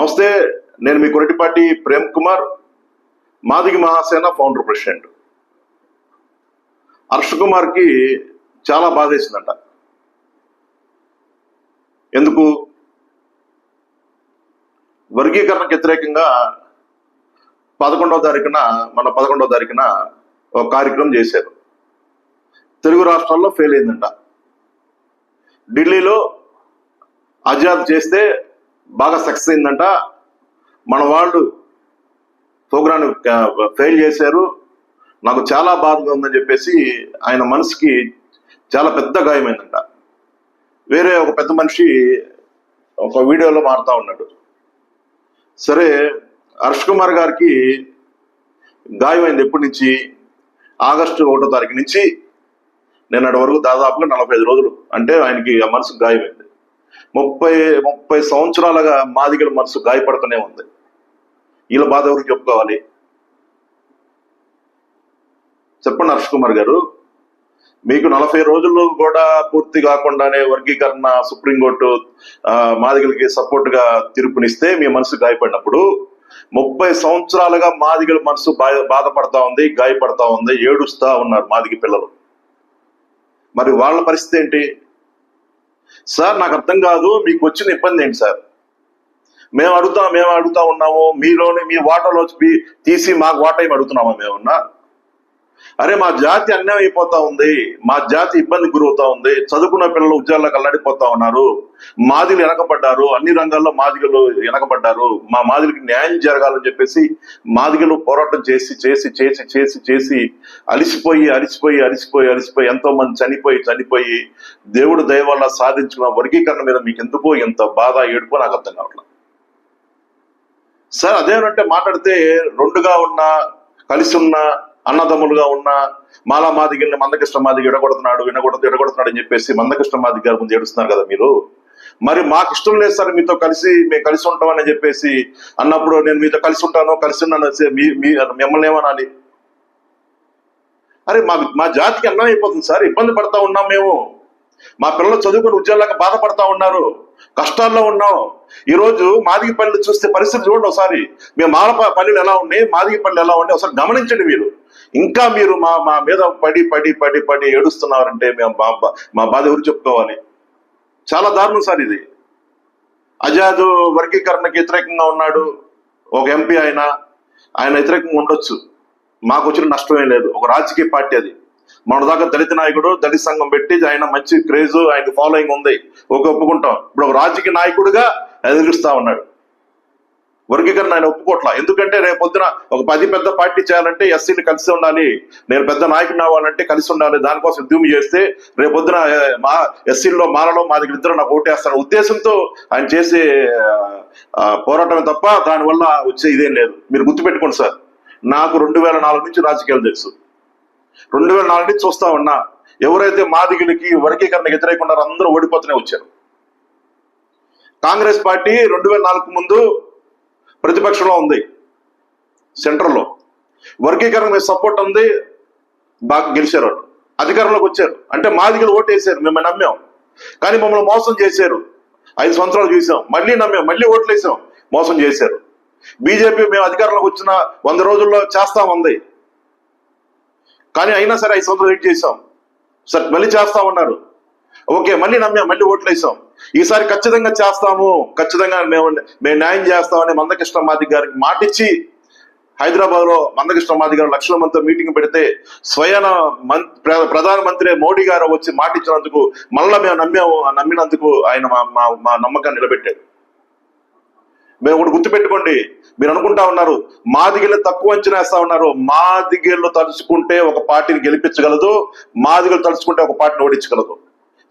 నమస్తే నేను మీ కొరటిపాటి ప్రేమ్ కుమార్ మాదిగి మహాసేన ఫౌండర్ ప్రెసిడెంట్ హర్ష కుమార్కి చాలా బాధేసిందంట. ఎందుకు? వర్గీకరణకు వ్యతిరేకంగా పదకొండవ తారీఖున మన పదకొండవ తారీఖున ఒక కార్యక్రమం చేశారు. తెలుగు రాష్ట్రాల్లో ఫెయిల్ అయిందంట. ఢిల్లీలో ఆజాద్ చేస్తే బాగా సక్సెస్ అయిందంట. మన వాళ్ళు ప్రోగ్రామ్ ఫెయిల్ చేశారు. నాకు చాలా బాధగా ఉందని చెప్పేసి ఆయన మనసుకి చాలా పెద్ద గాయమైందంట. వేరే ఒక పెద్ద మనిషి ఒక వీడియోలో మారుతా ఉన్నాడు. సరే హర్ష్ కుమార్ గారికి గాయమైంది ఎప్పటి నుంచి? ఆగస్టు ఒకటో తారీఖు నుంచి. నిన్నటి వరకు దాదాపుగా నలభై ఐదు రోజులు అంటే ఆయనకి ఆ మనసు గాయమైంది. ముప్పై ముప్పై సంవత్సరాలుగా మాదిగల మనసు గాయపడుతూనే ఉంది. వీళ్ళ బాధ ఎవరికి చెప్పుకోవాలి? చెప్పండి హర్ష్ కుమార్ గారు. మీకు నలభై రోజులు కూడా పూర్తి కాకుండానే వర్గీకరణ సుప్రీంకోర్టు మాదిగలకి సపోర్ట్గా తీర్పునిస్తే మీ మనసు గాయపడినప్పుడు ముప్పై సంవత్సరాలుగా మాదిగల మనసు బాధపడతా ఉంది గాయపడతా ఉంది ఏడుస్తా ఉన్నారు మాదిగ పిల్లలు. మరి వాళ్ళ పరిస్థితి ఏంటి? సార్ నాకు అర్థం కాదు మీకు వచ్చిన ఇబ్బంది ఏంటి సార్? మేము అడుగుతాం మేము అడుగుతా ఉన్నాము మీలోని మీ వాటాలో తీసి మాకు వాటా ఏమి అడుగుతున్నామా మేమున్నా? అరే మా జాతి అన్యాయం అయిపోతా ఉంది. మా జాతి ఇబ్బంది గురవుతా ఉంది. చదువుకున్న పిల్లలు ఉద్యోగాలకు అల్లాడిపోతా ఉన్నారు. మాదిలు వెనకబడ్డారు. అన్ని రంగాల్లో మాదిగలు వెనకబడ్డారు. మా మాదిలికి న్యాయం జరగాలని చెప్పేసి మాదిగలు పోరాటం చేసి చేసి చేసి చేసి చేసి అలిసిపోయి అలిసిపోయి అలిసిపోయి అలిసిపోయి ఎంతో మంది చనిపోయి చనిపోయి దేవుడు దయ వల్ల సాధించుకున్న వర్గీకరణ మీద మీకు ఎందుకో ఎంత బాధ ఏడుపో నాకు అర్థం కావట్లేదు. సార్ అదేమంటే మాట్లాడితే రెండుగా ఉన్న కలిసి ఉన్న అన్నదమ్ములుగా ఉన్న మాలా మాదిగిని మందకృష్ణ మాదిగి ఎడగొడుతున్నాడు వినగొడుతూ ఎడగొడుతున్నాడు అని చెప్పేసి మందకృష్ణ మాదిగి గారి ముందు ఏడుస్తున్నారు కదా మీరు? మరి మాకు ఇష్టం లేదు సార్ మీతో కలిసి మేము కలిసి ఉంటామని చెప్పేసి అన్నప్పుడు నేను మీతో కలిసి ఉంటాను కలిసి ఉన్నాను మీ మీ మిమ్మల్ని ఏమనాలి? అరే మా మా జాతికి అన్నం అయిపోతుంది సార్ ఇబ్బంది పడతా ఉన్నాం మేము. మా పిల్లలు చదువుకుని ఉద్యోగాలకు బాధపడతా ఉన్నారు కష్టాల్లో ఉన్నాం. ఈరోజు మాదిగి పల్లెలు చూస్తే పరిస్థితి చూడండి ఒకసారి. మేము మాల పల్లెలు ఎలా ఉన్నాయి మాదిగి పల్లెలు ఎలా ఉన్నాయి ఒకసారి గమనించండి మీరు. ఇంకా మీరు మా మా మీద పడి పడి పడి పడి ఏడుస్తున్నారంటే మేము మా మా బాధ ఎవరు చెప్పుకోవాలి? చాలా దారుణం సార్ ఇది. ఆజాద్ వర్గీకరణకి వ్యతిరేకంగా ఉన్నాడు. ఒక ఎంపీ ఆయన ఆయన వ్యతిరేకంగా ఉండొచ్చు. మాకు వచ్చిన నష్టమే లేదు. ఒక రాజకీయ పార్టీ అది. మన దాకా దళిత నాయకుడు దళిత సంఘం పెట్టి ఆయన మంచి క్రేజ్ ఆయన ఫాలోయింగ్ ఉంది. ఒక ఒప్పుకుంటాం. ఇప్పుడు ఒక రాజకీయ నాయకుడిగా ఎదిరిస్తా ఉన్నాడు. వర్గీకరణ ఆయన ఒప్పుకోట్లా. ఎందుకంటే రేపు పొద్దున ఒక పది పెద్ద పార్టీ చేయాలంటే ఎస్సీలు కలిసి ఉండాలి నేను పెద్ద నాయకుని అవ్వాలంటే కలిసి ఉండాలి దానికోసం ఉద్యమం చేస్తే రేపు పొద్దున మా ఎస్సీల్లో మారడం మా దగ్గర ఇద్దరు నాకు ఓటేస్తాను ఉద్దేశంతో ఆయన చేసే పోరాటమే తప్ప దానివల్ల వచ్చే ఇదేం లేదు. మీరు గుర్తుపెట్టుకోండి సార్ నాకు రెండు వేల నాలుగు నుంచి రాజకీయాలు తెలుసు. రెండు వేల నాలుగు నుంచి చూస్తా ఉన్నా ఎవరైతే మాదిగులకి వర్గీకరణ వ్యతిరేకుండా అందరూ ఓడిపోతూనే వచ్చారు. కాంగ్రెస్ పార్టీ రెండు వేల నాలుగు ముందు ప్రతిపక్షంలో ఉంది. సెంట్రల్లో. వర్గీకరణ మీద సపోర్ట్ ఉంది. బాగా గెలిచారు వాళ్ళు. అధికారంలోకి వచ్చారు. అంటే మాదిగలు ఓటేసారు. మిమ్మల్ని నమ్మాం. కానీ మమ్మల్ని మోసం చేశారు. ఐదు సంవత్సరాలు చూసాం. మళ్ళీ నమ్మాం. మళ్ళీ ఓట్లు వేసాం. మోసం చేశారు. బీజేపీ మేము అధికారంలోకి వచ్చిన వంద రోజుల్లో చేస్తామంది కానీ అయినా సరే ఐదు సంవత్సరాలు వెయిట్ చేసాం సరే మళ్ళీ చేస్తా ఉన్నారు. ఓకే మళ్ళీ నమ్మాం. మళ్ళీ ఓట్లు వేసాం. ఈసారి ఖచ్చితంగా చేస్తాము. ఖచ్చితంగా మేము మేము న్యాయం చేస్తామని మందకృష్ణ మాది గారికి మాటిచ్చి హైదరాబాద్లో మందకృష్ణ మాది గారు లక్షల మందితో మీటింగ్ పెడితే స్వయాన ప్రధానమంత్రి మోడీ గారు వచ్చి మాటిచ్చినందుకు మళ్ళా మేము నమ్మాము నమ్మినందుకు ఆయన మా మా- మా నమ్మకాన్ని నిలబెట్టాడు మేము ఒకటి గుర్తుపెట్టుకోండి. మీరు అనుకుంటా ఉన్నారు మాదిగలు తక్కువ అంచనా వేస్తా ఉన్నారు. మాదిగలు తలుచుకుంటే ఒక పార్టీని గెలిపించగలదు మాదిగలు తలుచుకుంటే ఒక పార్టీని ఓడించగలదు.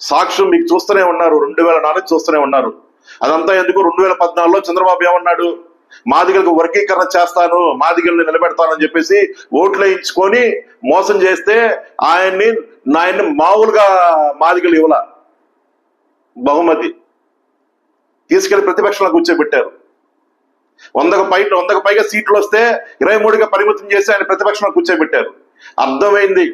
సాక్ష్యం మీకు చూస్తూనే ఉన్నారు రెండు వేల నాలుగు చూస్తూనే ఉన్నారు. అదంతా ఎందుకు? రెండు వేల పద్నాలుగులో చంద్రబాబు ఏమన్నాడు? మాదిగలకు వర్గీకరణ చేస్తాను మాదిగల్ని నిలబెడతానని చెప్పేసి ఓట్లు వేయించుకొని మోసం చేస్తే ఆయన్ని ఆయన్ని మామూలుగా మాదిగలు ఇవ్వాల. బహుమతి. తీసుకెళ్ళి ప్రతిపక్షంలో కూర్చోబెట్టారు. వందకు పై వందకు పైగా సీట్లు వస్తే ఇరవై మూడుగా పరిమితం చేసి ఆయన ప్రతిపక్షంలో కూర్చోబెట్టారు. అర్థమైంది?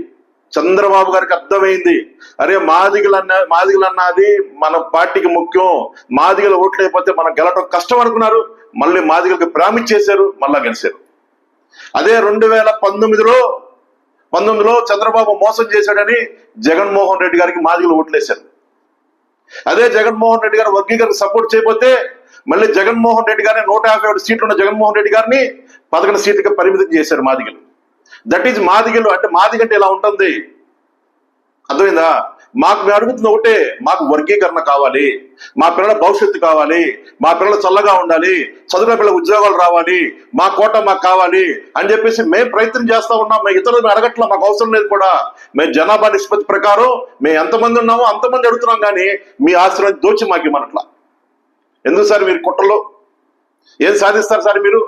చంద్రబాబు గారికి అర్థమైంది. అరే మాదిగలన్న మాదిగలన్నది మన పార్టీకి ముఖ్యం. మాదిగలు ఓట్లు మనం గెలటం కష్టం అనుకున్నారు. మళ్ళీ మాదిగలకు ప్రామిచ్చేశారు మళ్ళా గెలిచారు. అదే రెండు వేల పంతొమ్మిదిలో పంతొమ్మిదిలో చంద్రబాబు మోసం చేశాడని జగన్మోహన్ రెడ్డి గారికి మాదిగలు ఓట్లేశారు. అదే జగన్మోహన్ రెడ్డి గారు వర్గీకరణకు సపోర్ట్ చేయకపోతే మళ్ళీ జగన్మోహన్ రెడ్డి గారిని నూట యాభై ఏడు సీట్లు ఉన్న జగన్మోహన్ రెడ్డి గారిని పదకొండు సీట్లకి పరిమితం చేశారు మాదిగలు. దట్ ఈజ్ మాదిగలు అంటే మాదిగంటే ఇలా ఉంటుంది? అర్థమైందా? మాకు మేము అడుగుతున్న ఒకటే మాకు వర్గీకరణ కావాలి మా పిల్లల భవిష్యత్తు కావాలి మా పిల్లలు చల్లగా ఉండాలి చదువుకున్న పిల్లల ఉద్యోగాలు రావాలి మా కోట మాకు కావాలి అని చెప్పేసి మేము ప్రయత్నం చేస్తా ఉన్నాం. మేము ఇతరులు అడగట్లా మాకు అవసరం లేదు కూడా. మేము జనాభా నిష్పత్తి ప్రకారం మేము ఎంతమంది ఉన్నామో అంతమంది అడుగుతున్నాం కానీ మీ ఆశ్రయం దోచి మాకు ఇవ్వనట్లా. ఎందుకు సార్ మీరు కుట్రలో? ఏం సాధిస్తారు సార్ మీరు?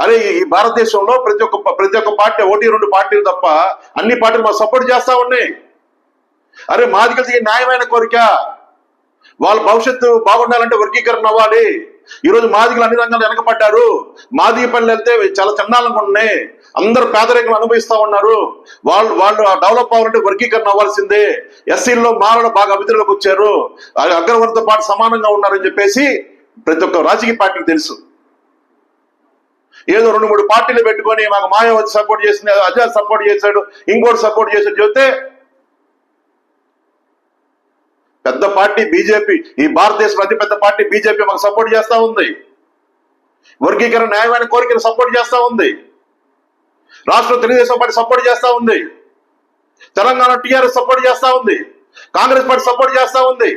అరే ఈ భారతదేశంలో ప్రతి ఒక్క ప్రతి ఒక్క పార్టీ ఒకటి రెండు పార్టీలు తప్ప అన్ని పార్టీలు మాకు సపోర్ట్ చేస్తా ఉన్నాయి. అరే మాదిగలకి న్యాయమైన కోరిక. వాళ్ళ భవిష్యత్తు బాగుండాలంటే వర్గీకరణ అవ్వాలి. ఈ రోజు మాదిగలు అన్ని రంగాలు వెనకపడ్డారు మాదిగ పనులు వెళ్తే చాలా చండాలంగా ఉన్నాయి. అందరు పేదరికలు అనుభవిస్తా ఉన్నారు. వాళ్ళు వాళ్ళు డెవలప్ అవ్వాలంటే వర్గీకరణ అవ్వాల్సిందే. ఎస్సీల్లో మారడం బాగా అభివృద్ధిలోకి వచ్చారు. అగ్రవర్తో పాటు సమానంగా ఉన్నారని చెప్పేసి ప్రతి ఒక్క రాజకీయ పార్టీకి తెలుసు. ఏదో రెండు మూడు పార్టీలు పెట్టుకొని మాకు మాయావతి సపోర్ట్ చేసింది అజాద్ సపోర్ట్ చేశాడు ఇంకోటి సపోర్ట్ చేశాడు చెబితే పెద్ద పార్టీ బీజేపీ ఈ భారతదేశంలో అతిపెద్ద పార్టీ బీజేపీ మాకు సపోర్ట్ చేస్తా ఉంది. వర్గీకరణ న్యాయమైన కోరికను సపోర్ట్ చేస్తా ఉంది. రాష్ట్ర తెలుగుదేశం పార్టీ సపోర్ట్ చేస్తా ఉంది. తెలంగాణ టీఆర్ఎస్ సపోర్ట్ చేస్తా ఉంది. కాంగ్రెస్ పార్టీ సపోర్ట్ చేస్తా ఉంది.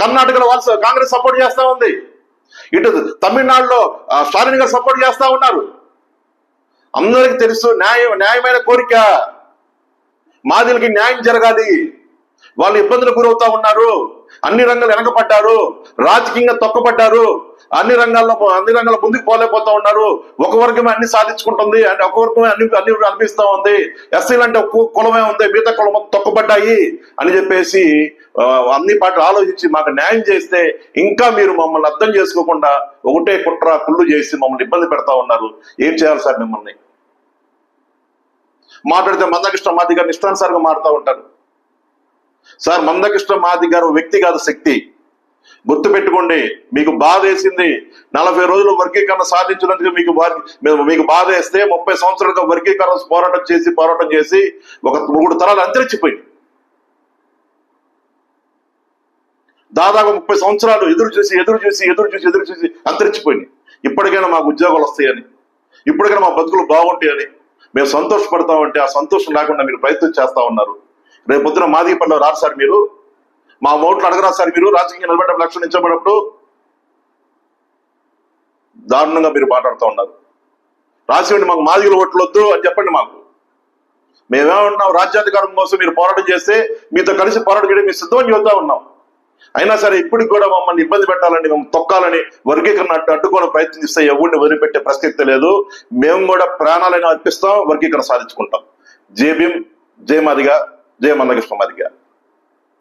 కర్ణాటకలో వాళ్ళు కాంగ్రెస్ సపోర్ట్ చేస్తా ఉంది. ఇటు తమిళనాడులో స్టాలిన్ గారు సపోర్ట్ చేస్తా ఉన్నారు. అందరికి తెలుసు న్యాయం న్యాయమైన కోరిక. మాదిలకి న్యాయం జరగాలి. వాళ్ళు ఇబ్బందులు గురవుతా ఉన్నారు. అన్ని రంగాలు వెనకపడ్డారు రాజకీయంగా తొక్కపడ్డారు అన్ని రంగాల్లో అన్ని రంగాల ముందుకు పోలేకపోతా ఉన్నారు. ఒక వర్గమే అన్ని సాధించుకుంటుంది అంటే ఒక వర్గమే అన్ని అన్ని అనిపిస్తా ఉంది. ఎస్సీలు అంటే కులమే ఉంది మిగతా కులం తొక్కబడ్డాయి అని చెప్పేసి అన్ని పాటలు ఆలోచించి మాకు న్యాయం చేస్తే ఇంకా మీరు మమ్మల్ని అర్థం చేసుకోకుండా ఒకటే కుట్ర కుళ్ళు చేసి మమ్మల్ని ఇబ్బంది పెడతా ఉన్నారు. ఏం చేయాలి సార్ మిమ్మల్ని? మాట్లాడితే మందకృష్ణ మాది గారిని ఇష్టానుసారంగా మారుతా ఉంటారు. సార్ మందకృష్ణ మాది గారు వ్యక్తి కాదు శక్తి. గుర్తు పెట్టుకోండి మీకు బాధ వేసింది నలభై రోజులు వర్గీకరణ సాధించినందుకు మీకు మీకు బాధ వేస్తే ముప్పై సంవత్సరాలుగా వర్గీకరణ పోరాటం చేసి పోరాటం చేసి ఒక మూడు తరాలు అంతరించిపోయింది. దాదాపు ముప్పై సంవత్సరాలు ఎదురు చూసి ఎదురు చూసి ఎదురు చూసి ఎదురు చూసి అంతరించిపోయింది. ఇప్పటికైనా మాకు ఉద్యోగాలు వస్తాయని ఇప్పటికైనా మా బతుకులు బాగుంటాయని మేము సంతోషపడతామంటే ఆ సంతోషం లేకుండా మీరు ప్రయత్నం చేస్తా ఉన్నారు. రేపు పొద్దున మాదిగపల్లిలో రారు సార్ మీరు. మా ఓట్లు అడగరా సార్ మీరు. రాజకీయ నిలబడ్డ లక్ష్యం నిల్చోబడినప్పుడు దారుణంగా మీరు మాట్లాడుతూ ఉన్నారు. రాసివ్వండి మాకు మాదిగల ఓట్లు వద్దు అని చెప్పండి మాకు. మేమేమంటున్నాం? రాజ్యాధికారం కోసం మీరు పోరాటం చేస్తే మీతో కలిసి పోరాటం చేయడం మేము సిద్ధం చెబుతా ఉన్నాం. అయినా సరే ఇప్పటికి కూడా మమ్మల్ని ఇబ్బంది పెట్టాలని మేము తొక్కాలని వర్గీకరణ అడ్డుకోవడం ప్రయత్నిస్తే ఎవరిని వదిలిపెట్టే ప్రసక్తి లేదు. మేము కూడా ప్రాణాలైనా అర్పిస్తాం వర్గీకరణ సాధించుకుంటాం. జై భీమ్ జై మాదిగా జై మందకృష్ణ మాదిగా